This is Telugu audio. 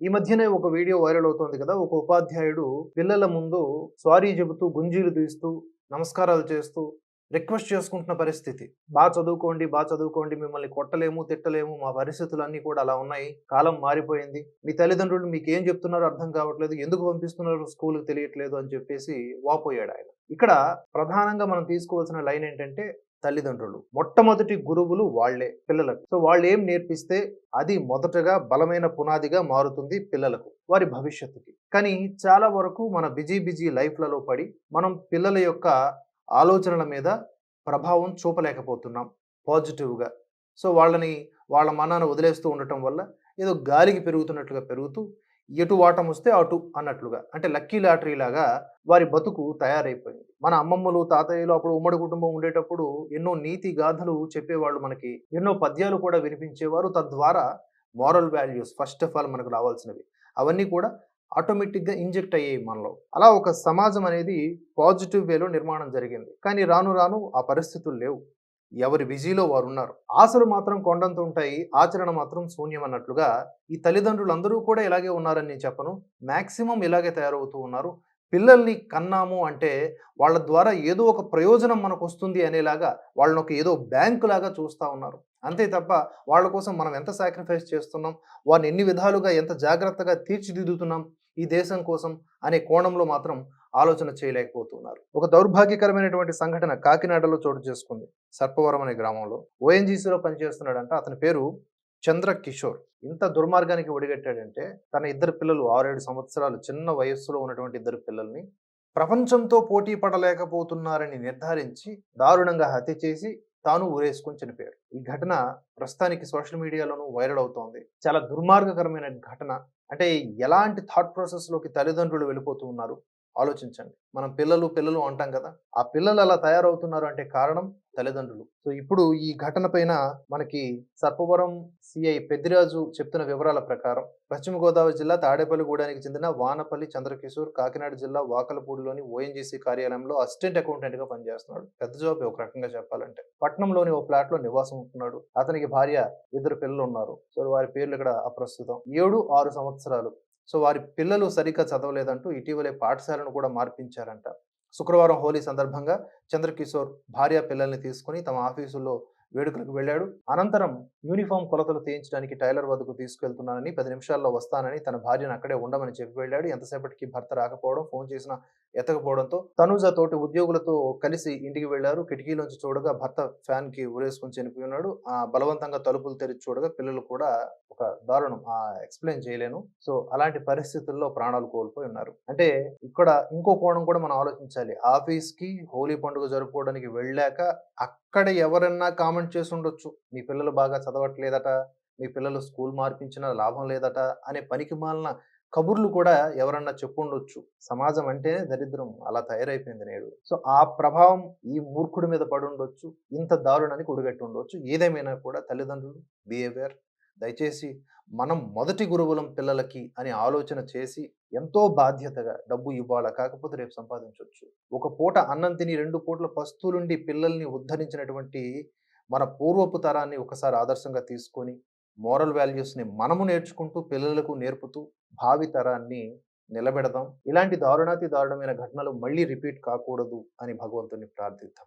ఈ మధ్యనే ఒక వీడియో వైరల్ అవుతోంది కదా ఒక ఉపాధ్యాయుడు పిల్లల ముందు సారీ చెబుతూ గుంజీలు తీస్తూ నమస్కారాలు చేస్తూ రిక్వెస్ట్ చేసుకుంటున్న పరిస్థితి. బాగా చదువుకోండి బాగా చదువుకోండి మిమ్మల్ని కొట్టలేము తిట్టలేము మా పరిస్థితులు అన్నీ కూడా అలా ఉన్నాయి కాలం మారిపోయింది. మీ తల్లిదండ్రులు మీకు ఏం చెప్తున్నారో అర్థం కావట్లేదు ఎందుకు పంపిస్తున్నారు స్కూల్కి తెలియట్లేదు అని చెప్పేసి వాపోయాడు ఆయన. ఇక్కడ ప్రధానంగా మనం తీసుకోవాల్సిన లైన్ ఏంటంటే తల్లిదండ్రులు. మొట్టమొదటి గురువులు వాళ్ళే పిల్లలకు. సో వాళ్ళు ఏం నేర్పిస్తే అది మొదటగా బలమైన పునాదిగా మారుతుంది పిల్లలకు వారి భవిష్యత్తుకి. కానీ చాలా వరకు మన బిజీ బిజీ లైఫ్లలో పడి మనం పిల్లల యొక్క ఆలోచనల మీద ప్రభావం చూపలేకపోతున్నాం పాజిటివ్గా. సో వాళ్ళని వాళ్ళ మనాన్ని వదిలేస్తూ ఉండటం వల్ల ఏదో గాలికి పెరుగుతున్నట్లుగా పెరుగుతూ ఎటు వాటం వస్తే అటు అన్నట్లుగా. అంటే లక్కీ లాటరీ లాగా వారి బతుకు తయారైపోయింది. మన అమ్మమ్మలు తాతయ్యలు అప్పుడు ఉమ్మడి కుటుంబం ఉండేటప్పుడు ఎన్నో నీతి గాథలు చెప్పేవాళ్ళు మనకి. ఎన్నో పద్యాలు కూడా వినిపించేవారు. తద్వారా moral values first of all మనకు రావాల్సినవి. అవన్నీ కూడా ఆటోమేటిక్గా ఇంజెక్ట్ అయ్యాయి మనలో. అలా ఒక సమాజం అనేది పాజిటివ్ వేలో నిర్మాణం జరిగింది. కానీ రాను రాను ఆ పరిస్థితులు లేవు. ఎవరి బిజీలో వారు ఉన్నారు ఆశలు మాత్రం కొండంత ఉంటాయి ఆచరణ మాత్రం శూన్యం అన్నట్లుగా ఈ తల్లిదండ్రులు అందరూ కూడా ఇలాగే ఉన్నారని నేను చెప్పను. మ్యాక్సిమం ఇలాగే తయారవుతూ ఉన్నారు. పిల్లల్ని కన్నాము అంటే వాళ్ళ ద్వారా ఏదో ఒక ప్రయోజనం మనకు వస్తుంది అనేలాగా వాళ్ళని ఒక ఏదో బ్యాంకు లాగా చూస్తూ ఉన్నారు. అంతే తప్ప వాళ్ళ కోసం మనం ఎంత సాక్రిఫైస్ చేస్తున్నాం వారిని ఎన్ని విధాలుగా ఎంత జాగ్రత్తగా తీర్చిదిద్దుతున్నాం ఈ దేశం కోసం అనే కోణంలో మాత్రం ఆలోచన చేయలేకపోతున్నారు. ఒక దౌర్భాగ్యకరమైనటువంటి సంఘటన కాకినాడలో చోటు చేసుకుంది. సర్పవరం అనే గ్రామంలో ఓఎన్జీసీలో పనిచేస్తున్నాడంట. అతని పేరు చంద్ర కిషోర్ ఇంత దుర్మార్గానికి ఒడిగట్టాడంటే తన ఇద్దరు పిల్లలు ఆరేడు సంవత్సరాలు చిన్న వయస్సులో ఉన్నటువంటి ఇద్దరు పిల్లల్ని ప్రపంచంతో పోటీ పడలేకపోతున్నారని నిర్ధారించి దారుణంగా హత్య చేసి తాను ఊరేసుకొని చనిపోయాడు. ఈ ఘటన ప్రస్తుతానికి సోషల్ మీడియాలోనూ వైరల్ అవుతోంది. చాలా దుర్మార్గకరమైన ఘటన. అంటే ఎలాంటి థాట్ ప్రాసెస్లోకి తల్లిదండ్రులు వెళ్ళిపోతూ ఉన్నారు ఆలోచించండి. మనం పిల్లలు పిల్లలు అంటాం కదా! ఆ పిల్లలు అలా తయారవుతున్నారు అంటే కారణం తల్లిదండ్రులు. సో ఇప్పుడు ఈ ఘటన పైన మనకి సర్పవరం సిఐ పెద్దిరాజు చెప్తున్న వివరాల ప్రకారం పశ్చిమ గోదావరి జిల్లా తాడేపల్లిగూడానికి చెందిన వానపల్లి చంద్రకిషోర్ కాకినాడ జిల్లా వాకలపూడిలోని ఓఎన్జీసీ కార్యాలయంలో అసిస్టెంట్ అకౌంటెంట్గా పనిచేస్తున్నాడు. పెద్ద జాబ్ ఒక రకంగా చెప్పాలంటే. పట్నంలోని ఓ ఫ్లాట్లో నివాసం ఉంటున్నాడు. అతనికి భార్య ఇద్దరు పిల్లలు ఉన్నారు సో వారి పేర్లు ఇక్కడ అప్రస్తుతం. ఏడు ఆరు సంవత్సరాలు. సో వారి పిల్లలు సరిగ్గా చదవలేదంటూ ఇటీవలే పాఠశాలను కూడా మార్పించారంట. శుక్రవారం హోలీ సందర్భంగా చంద్రకిషోర్ భార్య పిల్లల్ని తీసుకుని తమ ఆఫీసులో వేడుకలకు వెళ్ళాడు. అనంతరం యూనిఫామ్ కొలతలు తీయించడానికి టైలర్ వద్దకు తీసుకెళ్తున్నానని పది నిమిషాల్లో వస్తానని తన భార్యను అక్కడే ఉండమని చెప్పి వెళ్ళాడు. ఎంతసేపటికి భర్త రాకపోవడం ఫోన్ చేసిన ఎత్తకపోవడంతో తనుజ తోటి ఉద్యోగులతో కలిసి ఇంటికి వెళ్ళారు కిటికీలోంచి చూడగా భర్త ఫ్యాన్కి ఉరేసుకుని చనిపోయి ఉన్నాడు. ఆ బలవంతంగా తలుపులు తెరిచి చూడగా పిల్లలు కూడా ఒక దారుణం. ఆ ఎక్స్ప్లెయిన్ చేయలేను. సో అలాంటి పరిస్థితుల్లో ప్రాణాలు కోల్పోయి ఉన్నారు. అంటే ఇక్కడ ఇంకో కోణం కూడా మనం ఆలోచించాలి. ఆఫీస్కి హోలీ పండుగ జరుపుకోవడానికి వెళ్ళాక అక్కడ ఎవరన్నా కామెంట్ చేసి ఉండొచ్చు మీ పిల్లలు బాగా చదవట్లేదట మీ పిల్లలు స్కూల్ మార్పించిన లాభం లేదట అనే పనికి మాలిన కబుర్లు కూడా ఎవరన్నా చెప్పుండొచ్చు. సమాజం అంటేనే దరిద్రం. అలా తయారైపోయింది నేడు. సో ఆ ప్రభావం ఈ మూర్ఖుడి మీద పడి ఉండొచ్చు ఇంత దారుణానికి ఉడిగట్టి ఉండొచ్చు ఏదేమైనా కూడా తల్లిదండ్రులు బిహేవియర్ దయచేసి మనం మొదటి గురువులం పిల్లలకి అని ఆలోచన చేసి ఎంతో బాధ్యతగా డబ్బు ఇవ్వాలా? కాకపోతే రేపు సంపాదించవచ్చు ఒక పూట అన్నం తిని రెండు పూట్ల పస్తులుండి పిల్లల్ని ఉద్ధరించినటువంటి మన పూర్వపు తరాన్ని ఒకసారి ఆదర్శంగా తీసుకొని మోరల్ వాల్యూస్ని మనము నేర్చుకుంటూ పిల్లలకు నేర్పుతూ భావి తరాన్ని నిలబెడదాం. ఇలాంటి దారుణాతి దారుణమైన ఘటనలు మళ్ళీ రిపీట్ కాకూడదు అని భగవంతుని ప్రార్థిద్దాం.